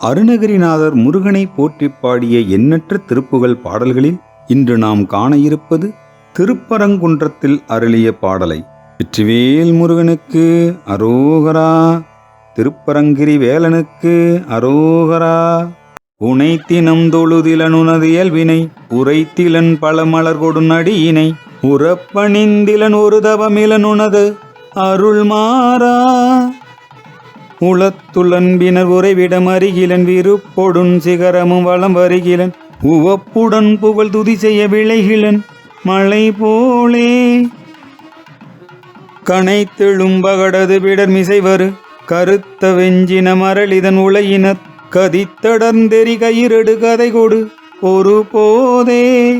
அருணகிரிநாதர் முருகனை போற்றிப் பாடிய எண்ணற்ற திருப்புகழ் பாடல்களில் இன்று நாம் காண இருப்பது திருப்பரங்குன்றத்தில் அருளிய பாடலை. வெற்றிவேல் முருகனுக்கு அரோகரா திருப்பரங்கிரி வேலனுக்கு அரோகரா. உனைத்தினம் தொழுதிலனுனது இயல்பினை உரைத்திலன் பல மலர் கொடுநடியினை உறப்பணிந்திலன் ஒரு தவமிலனுனது அருள் மாறா உளத்துளன்பினர் உறைவிடம் அருகிலன் விருப்பொடுன் சிகரமும் வளம் வருகிலன். உவப்புடன் புகழ் துதி செய்ய விளைகிலன். மழை போலே. கனைத்தெழும் பகடது விடர் மிசைவரு. கருத்த வெஞ்சின மரளிதன் உலையினர் கதித்தடர்ந்தெறி கயிறெடு கதை கொடு ஒரு போதே.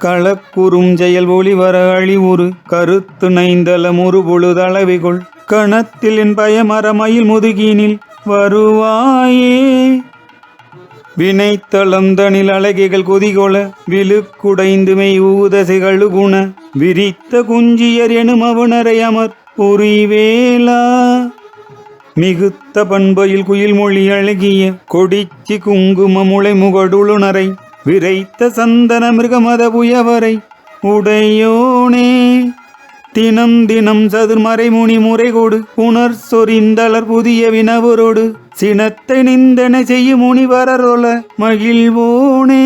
களக்குறும் செயல் ஒளிவர அழிவுறு. கருத்து நைந்தல முறுபொழுதளவிகொள் கணத்தில் என் பயமரமயில் முதுகினில் வருவாயே. வினைத்தளந்தனில் அழகிகள் கொதிகொள விழுக்குடைந்து மெய் ஊதசைகள் குண விரித்த குஞ்சியர் எனும் அவனரை அமர் புரிவேலா மிகுத்த பண்பையில் குயில் மொழி அழகிய கொடிச்சி குங்கும முளை முகடுளுணரை விரைத்த சந்தன மிருகமத புயவரை உடையோனே. தினம் தினம் சதுர்மறை முனி முறை கொடு புனர் சொரிந்தளர் புதிய வினவரோடு சினத்தை நிந்தன செய்யும் முனிவரரொல மகிழ்வோனே.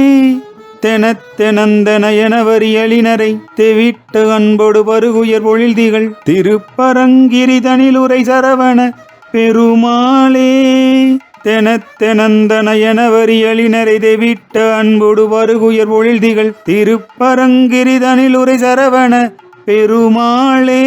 தெனத்தெனந்தன எனவரியலினரை தெவிட்டு தெவிட்ட பருகுயர் பொழில்திகள் திருப்பரங்கிரிதனில் உரை சரவண பெருமாளே. தெனத்தெனந்தன எனவரியலினரை தெவிட்ட அன்பொடு பருகுயர் பொழில்திகள் திருப்பரங்கிரிதனில் உரை சரவண பெருமாளே.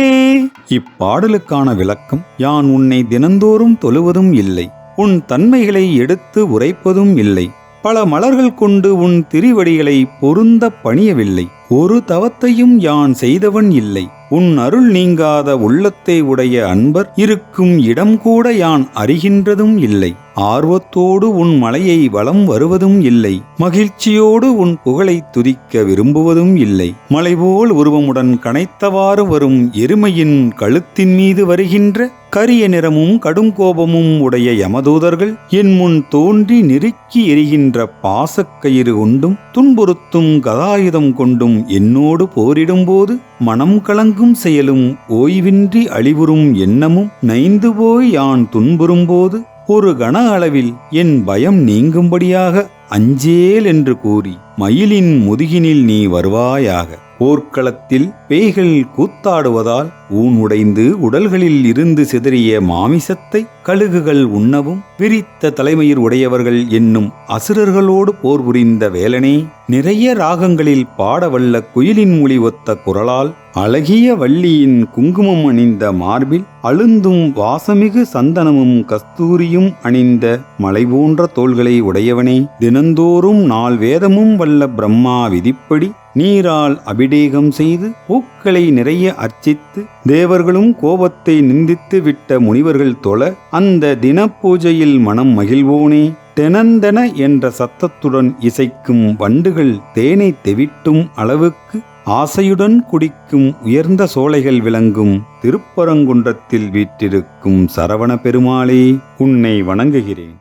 இப்பாடலுக்கான விளக்கம் யான் உன்னை தினந்தோறும் தொழுவதும் இல்லை உன் தன்மைகளை எடுத்து உரைப்பதும் இல்லை பல மலர்கள் கொண்டு உன் திருவடிகளை பொருந்த பணியவில்லை. ஒரு தவத்தையும் யான் செய்தவன் இல்லை. உன் அருள் நீங்காத உள்ளத்தை உடைய அன்பர் இருக்கும் இடம் கூட யான் அறிகின்றதும் இல்லை. ஆர்வத்தோடு உன் மலையை வலம் வருவதும் இல்லை. மகிழ்ச்சியோடு உன் புகழை துதிக்க விரும்புவதும் இல்லை. மலைபோல் உருவமுடன் கனைத்தவாறு வரும் எருமையின் கழுத்தின் மீது வருகின்ற கரிய நிறமும் கடுங்கோபமும் உடைய யமதூதர்கள் என் முன் தோன்றி நெருக்கி எரிகின்ற பாசக்கயிறு கொண்டும் துன்புறுத்தும் கதாயுதம் கொண்டும் என்னோடு போரிடும்போது மனம் கலங்கும் செயலும் ஓய்வின்றி அழிவுறும் எண்ணமும் நைந்து போய் யான் துன்புறும்போது ஒரு கன அளவில் என் பயம் நீங்கும்படியாக அஞ்சேல் என்று கூறி மயிலின் முதுகினில் நீ வருவாயாக. போர்க்களத்தில் பேய்கள் கூத்தாடுவதால் ஊன் உடைந்து உடல்களில் இருந்து சிதறிய மாமிசத்தை கழுகுகள் உண்ணவும் விரித்த தலைமையில் உடையவர்கள் என்னும் அசுரர்களோடு போர் புரிந்த வேலனே நிறைய ராகங்களில் பாடவல்ல குயிலின் மொழி ஒத்த குரலால் அழகிய வள்ளியின் குங்குமம் அணிந்த மார்பில் அழுந்தும் வாசமிகு சந்தனமும் கஸ்தூரியும் அணிந்த மலை போன்ற தோள்களை உடையவனே தினந்தோறும் நாள் வேதமும் வல்ல பிரம்மா விதிப்படி நீரால் அபிடேகம் செய்து பூக்களை நிறைய அர்ச்சித்து தேவர்களும் கோபத்தை நிந்தித்து விட்ட முனிவர்கள் தொழ அந்த தினப்பூஜையில் மனம் மகிழ்வோனே. தெனந்தென என்ற சத்தத்துடன் இசைக்கும் வண்டுகள் தேனை தெவிட்டும் அளவுக்கு ஆசையுடன் குடிக்கும் உயர்ந்த சோலைகள் விளங்கும் திருப்பரங்குன்றத்தில் வீற்றிருக்கும் சரவண பெருமாளே உன்னை வணங்குகிறேன்.